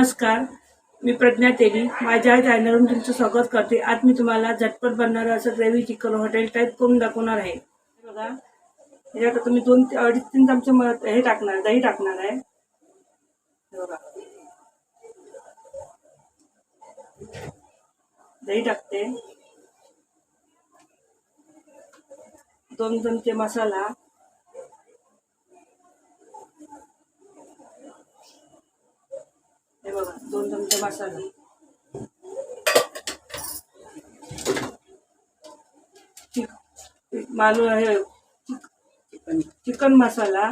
नमस्कार मी प्रज्ञा तेली. माझ्या चॅनलवरून तुमचं स्वागत करते. आज मी तुम्हाला झटपट बनणारं असं ग्रेव्ही चिकन हॉटेल टाईप करून दाखवणार आहे. बघा. याच्यात तुम्ही दोन ते अडीच तीन चमचे म- हे टाकणार दही टाकणार आहे. बघा. दही टाकते. दोन चमचे मसाला हे बघा दोन चमचे मसाला मालू हे चिकन चिकन मसाला.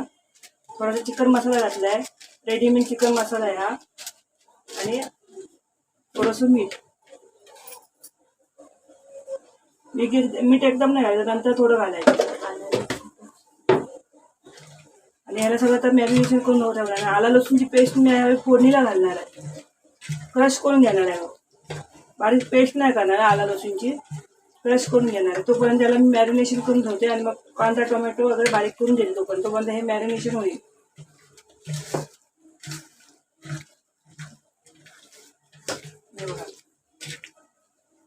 थोडासा चिकन मसाला घातलाय. रेडीमेड चिकन मसाला आहे हा. आणि थोडंसं मीठ. मीठ मीठ एकदम नाही घालायचं नंतर थोडं घालायचं. आणि ह्याला सगळं तर मॅरिनेशन करून ठेवणार आला लसूणची पेस्ट मी यावेळी फोडणीला घालणार आहे. क्रश करून घेणार आहे बारीक पेस्ट नाही करणार आला लसूणची. क्रश करून घेणार आहे. तोपर्यंत त्याला मी मॅरिनेशन करून ठेवते आणि मग कांदा टोमॅटो वगैरे बारीक करून देते तोपर्यंत. तोपर्यंत हे मॅरिनेशन होईल.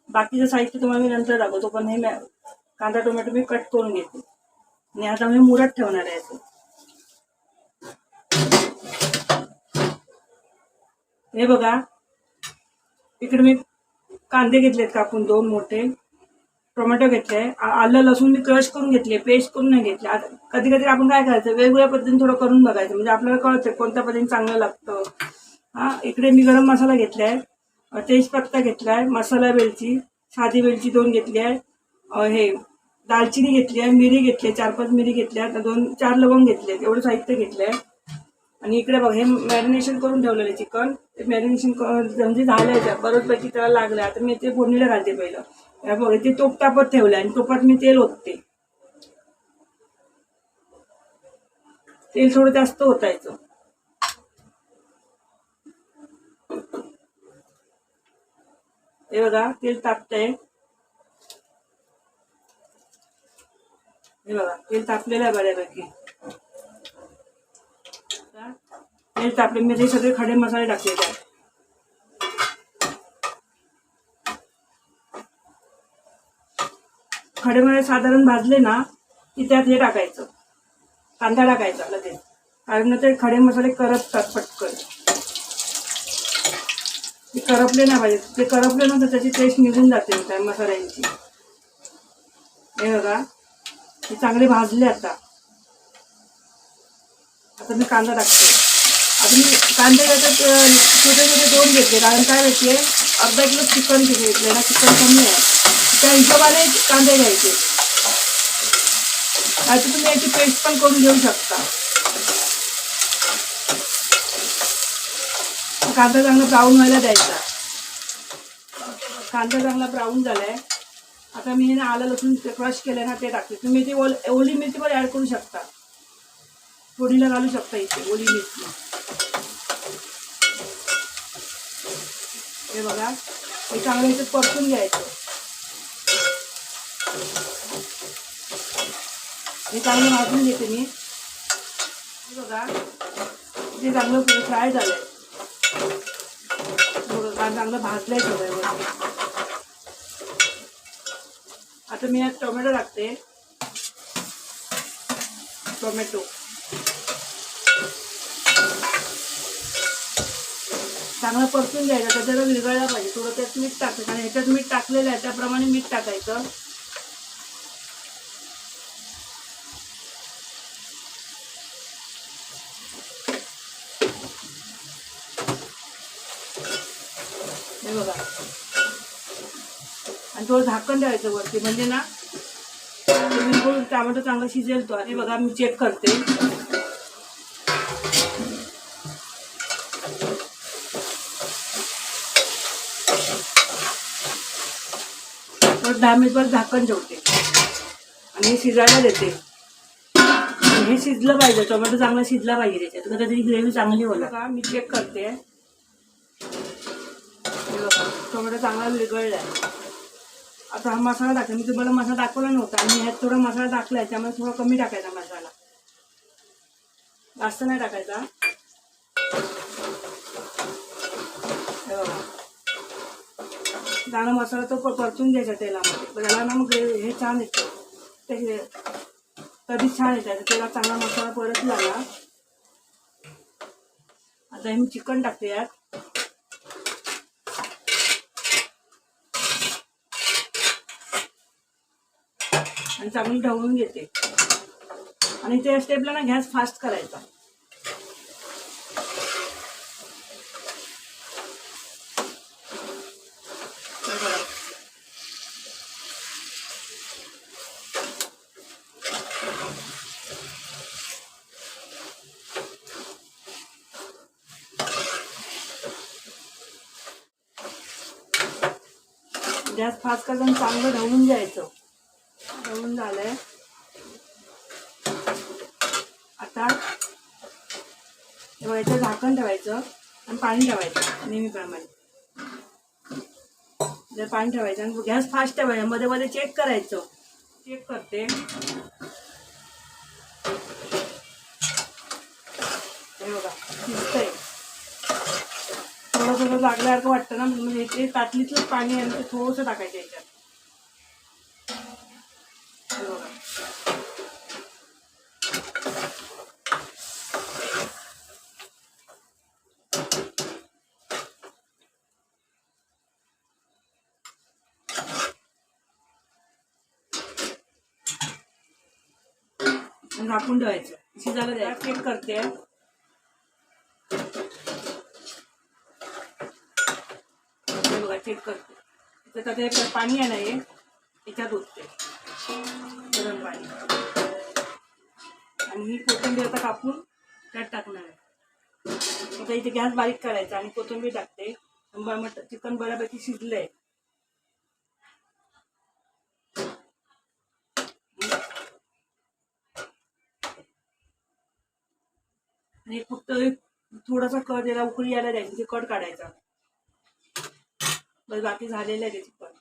बाकीचं साहित्य तुम्हाला मी नंतर दाखवतो. पण हे मॅ- कांदा टोमॅटो मी कट करून घेते. आणि आता मी मुरत ठेवणार आहे हे बघा. इकडे मी कांदे घेतलेत कापून दोन मोठे. टोमॅटो घेतले. आ- आलं लसूण मी क्रश करून घेतले पेस्ट करून नाही घेतले. आता कधी कधी आपण काय करायचं वेगवेगळ्या पद्धतीने थोडं करून बघायचं. म्हणजे आपल्याला कळतं कोणत्या पद्धतीने चांगलं लागतं. हा इकडे मी गरम मसाला घेतलाय. अ, तेजपत्ता घेतलाय मसाला वेलची साधी वेलची दोन घेतली आहे. हे दालचिनी घेतली आहे मिरी घेतली आहे चार पाच मिरी घेतल्या दोन चार लवंग घेतले एवढं साहित्य घेतलंय. आणि इकडे बघ हे मॅरिनेशन करून ठेवलेलं चिकन. ते मॅरिनेशन म्हणजे झालंय बरोबरपैकी त्याला लागलं आता मी ते फोडणीला घालते पहिलं. बघ ते तोपटापत ठेवलं आणि तोपात मी तेल ओतते. तेल थोडं जास्त ओतायचं. हे बघा तेल तापतंय. हे बघा तेल तापलेलं आहे बऱ्यापैकी. तेल टाकले मी ते सगळे खडे मसाले टाकले त्यात खडे मसाले साधारण भाजले ना की त्यात हे टाकायचं. कांदा टाकायचा लगेच. कारण ते खडे मसाले करपतात पटकन. ते करपले ना पाहिजे. ते करपले ना तर त्याची टेस्ट निघून जाते त्या मसाल्यांची. हे बघा. हे चांगले भाजले आता. आता मी कांदा टाकते. मी कांदे घ्यायचं छोटे छोटे दोन घेतले. कारण काय माहितीये अर्धा किलो चिकन घेतले. ना चिकन कमी आहे. त्या हिशोबाने कांदे घ्यायचे. आता तुम्ही याची पेस्ट पण करून घेऊ शकता. कांदा चांगला ब्राऊन व्हायला द्यायचा. कांदा चांगला ब्राऊन झालाय. आता मी ना आलं लसूण क्रश केलं ना ते टाकते. तुम्ही ती ओल ओली मिरची पण ऍड करू शकता. फोडीला घालू शकता इथे ओली मिरची हे बघा हे चांगलं इथे परतून घ्यायचं. हे चांगलं भाजून घेते मी. हे बघा ते चांगलं फ्राय झालंय. थोडं का चांगलं भाजलंय सगळं आता मी यात टोमॅटो टाकते. टोमॅटो. चांगलं परतून घ्यायचं त्याच्याला विरघळला पाहिजे. थोडं त्यात मीठ टाकायचं. आणि ह्याच्यात मीठ टाकलेलं आहे त्याप्रमाणे मीठ टाकायचं. हे बघा. आणि थोडं झाकण द्यायचं वरती. म्हणजे ना टोमॅटो चांगला शिजेल तो आणि बघा मी चेक करते. परत दहा मिनिट झाकण ठेवते. आणि हे शिजायला देते. हे शिजलं पाहिजे टोमॅटो चांगला शिजला पाहिजे त्याच्यात. तर त्याची ग्रेव्ही चांगली होणार. का मी चेक करते. टोमॅटो चांगला विरघळलाय. आता हा मसाला टाकला मी तुम्हाला मसाला दाखवला नव्हता. आणि ह्यात थोडा मसाला टाकलाय त्यामुळे थोडा कमी टाकायचा मसाला. जास्त नाही टाकायचा. दाणा मसाला तो परतून घ्यायचा तेलामध्ये. त्याला मग हे हे छान येतं. ते कधी छान येतात तेला चांगला मसाला परत लागला आता हे मी चिकन टाकते यात. आणि चांगली ढवळून घेते. आणि त्या स्टेपला ना गॅस फास्ट करायचा तर बघा. गॅस फास्ट करून चांगलं ढवून द्यायचं ढवून झालंय. आता ठेवायचं झाकण ठेवायचं आणि पाणी ठेवायचं नेहमीप्रमाणे. पाणी ठेवायचं आणि गॅस फास्ट ठेवायचा मध्ये मध्ये चेक करायचं. चेक करते. हे बघा शिजतंय थोडं थोडं लागल्यासारखं वाटतं ना म्हणजे ते तातलीतलंच पाणी आहे ना ते थोडंसं टाकायचं याच्यात. झाकून ठेवायचं. शिजायला द्यायचं. चेक करते. हे बघा चेक करते. त्याच्यात पाणी आहे ना हे? याच्यात उठते गरम पाणी. आणि ही कोथिंबीर आता कापून त्यात टाकणार आहे. आता इथे गॅस बारीक करायचा आणि कोथिंबीर टाकते. चिकन बऱ्यापैकी शिजलंय. आणि फक्त एक थोडासा कट याला उकळी यायला द्यायची ते म्हणजे कट काढायचा. बस बाकी झालेलं आहे त्याची पण.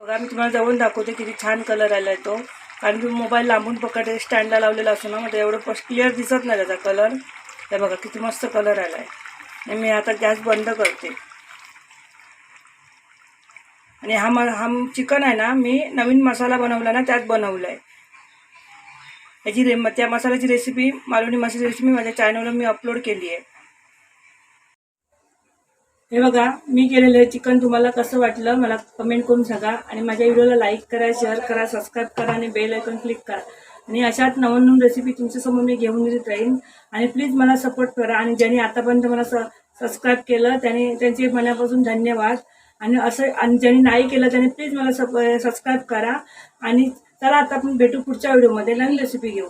बघा मी तुम्हाला जाऊन दाखवते किती छान कलर आलाय तो. कारण की मोबाईल लांबून पकडे स्टँडला लावलेला असतो ना मग एवढं फस्ट क्लिअर दिसत नाही त्याचा कलर हे बघा किती मस्त कलर आलाय. आणि मी आता गॅस बंद करते. आणि हा म हा चिकन आहे ना मी नवीन मसाला बनवला ना त्यात बनवला आहे ह्याची रे त्या मसाल्याची रेसिपी मालवणी मसाल्याची रेसिपी माझ्या चॅनलवर मी अपलोड केली आहे. हे बघा मी केलेलं चिकन तुम्हाला कसं वाटलं मला कमेंट करून सांगा आणि माझ्या व्हिडिओला लाईक करा शेअर करा सबस्क्राईब करा आणि बेल आयकॉन क्लिक करा. आणि अशाच नवन नवीन रेसिपी तुमच्यासमोर मी घेऊन देत राहीन. आणि प्लीज मला सपोर्ट करा आणि ज्यांनी आतापर्यंत मला सबस्क्राईब केलं त्याने त्यांचे मनापासून धन्यवाद. आणि असं आणि ज्यांनी नाही केलं त्याने प्लीज मला सबस्क्राईब करा. आणि चला आता आपण भेटू पुढच्या व्हिडिओमध्ये नवीन रेसिपी घेऊ